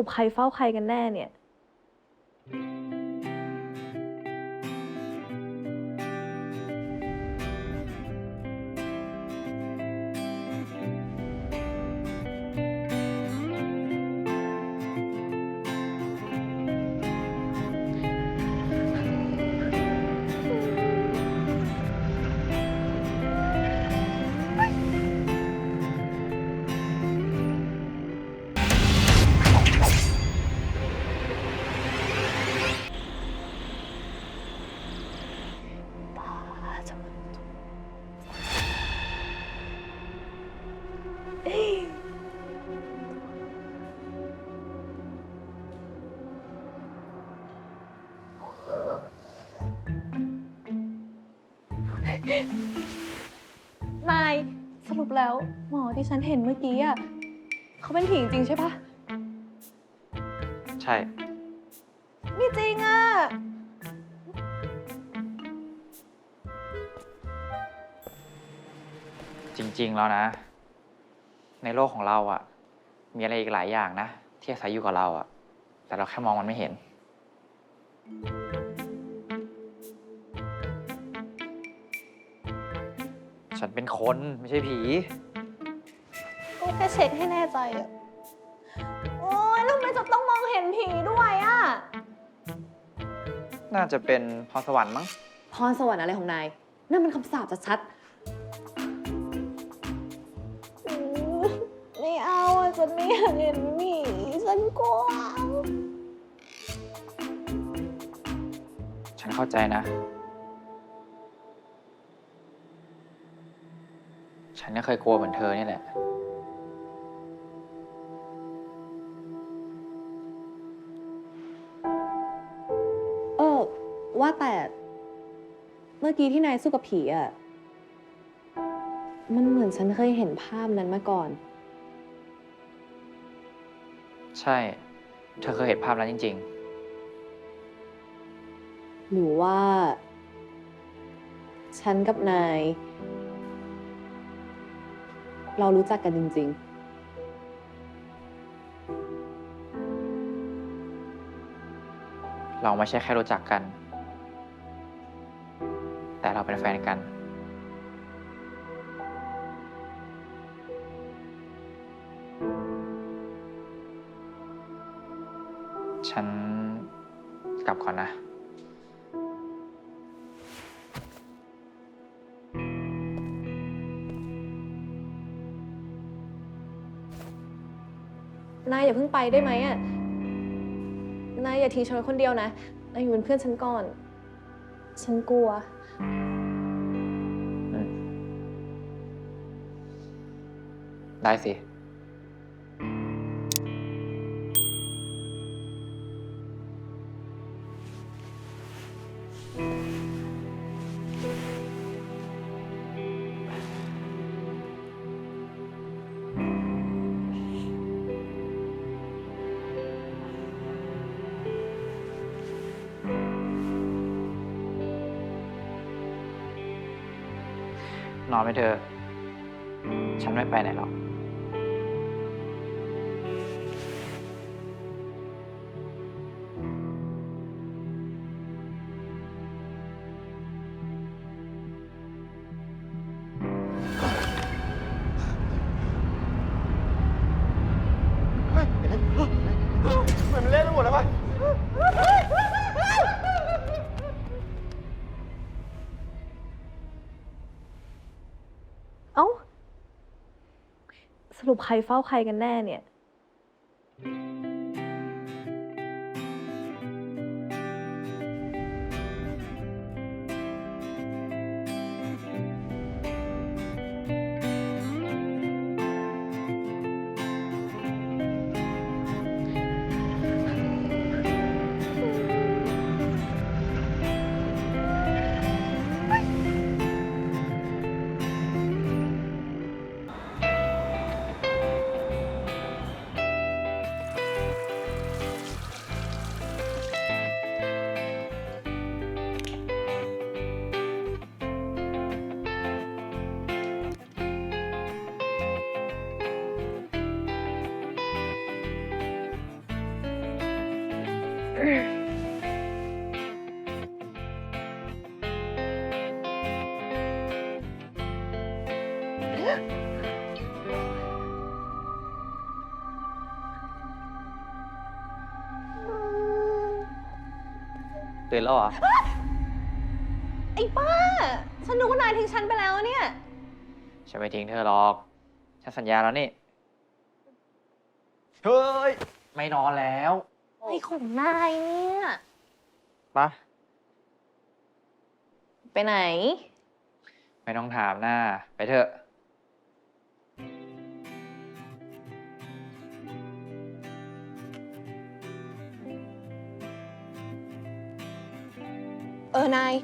รุปใครเฝ้าใครกันแน่เนี่ย นายสรุปแล้วหมอที่ฉันเห็นเมื่อกี้อะเขาเป็นผีจริงๆใช่ปะใช่ ไม่จริงอะ จริง ๆ แล้วนะ ในโลกของเราอะมีอะไรอีกหลายอย่างนะ ที่อาศัยอยู่กับเราอะแต่เราแค่มองมันไม่เห็น ฉันเป็นคนไม่ใช่ผีก็แค่เช็คให้แน่ใจอะโอ๊ยแล้วทำไมจะต้องมองเห็นผีด้วยอะน่าจะเป็นพรสวรรค์มั้ง พรสวรรค์อะไรของนาย นั่นมันคำสาปชัดอืมไม่เอาอะฉันไม่อยากเห็นผีฉันกลัว ฉันเข้าใจนะ ฉันก็เคยกลัวเหมือนเธอนี่แหละๆเออว่าแต่เมื่อกี้ที่นายสู้กับผีอะมันเหมือนฉันเคยเห็นภาพนั้นมาก่อน ใช่ เธอเคยเห็นภาพนั้นจริงหรือว่า ฉันกับนาย เรารู้จักกันจริง ๆเราไม่ใช่แค่รู้จักกัน แต่เราเป็นแฟนกัน ฉันกลับก่อนนะ นายอย่าเพิ่งไปได้ไหมอะนายอย่าทิ้งฉันไว้คนเดียวนะ นายอยู่เป็นเพื่อนฉันก่อน ฉันกลัว ได้สิ นอนไปเถอะฉันไม่ไปไหนหรอก สรุปใครเฝ้าใครกันแน่เนี่ย ตื่นแล้วเหรอ ไอ้ป้า ฉันนึกว่านายทิ้งฉันไปแล้วเนี่ย ฉันไม่ทิ้งเธอหรอก ฉันสัญญาแล้วนี่ เฮ้ย ไม่นอนแล้วไอ้ของนายเนี่ย ปะไปไหน ไม่ต้องถามหน้า ไปเถอะ นาย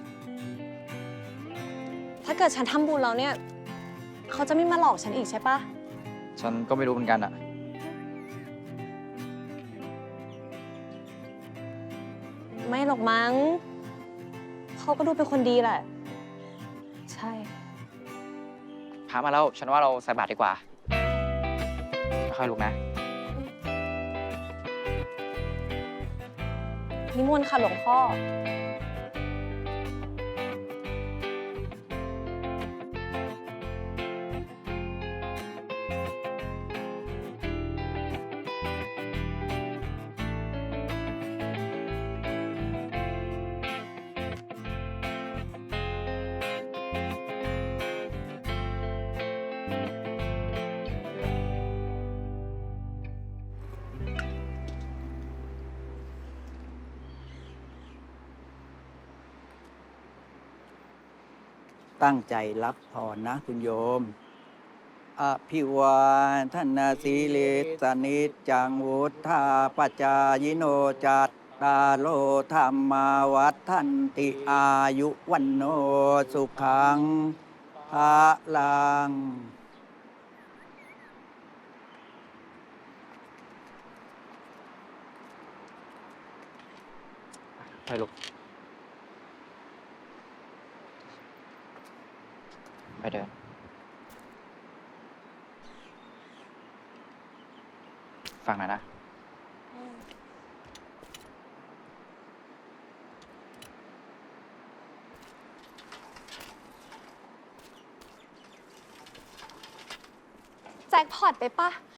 ถ้าเกิดฉันทำบุญแล้วเนี่ย เขาจะไม่มาหลอกฉันอีกใช่ปะ ฉันก็ไม่รู้เหมือนกันอะไม่หรอกมั้ง เขาก็ดูเป็นคนดีแหละ ใช่ พามาแล้ว ฉันว่าเราใส่บาตรดีกว่าค่อยๆลุกนะ นิมนต์ค่ะหลวงพ่อ ตั้งใจรับพรนะคุณโยม อภิวาทนาสีเลสนิจจังวุธาปจายโนจัตตาโลธรรมาวัฏทันติอายุวันโนสุขังภาลังค่อยลุก ไปเดิน ฟังหน่อยนะ แจ็คพอตไปปะ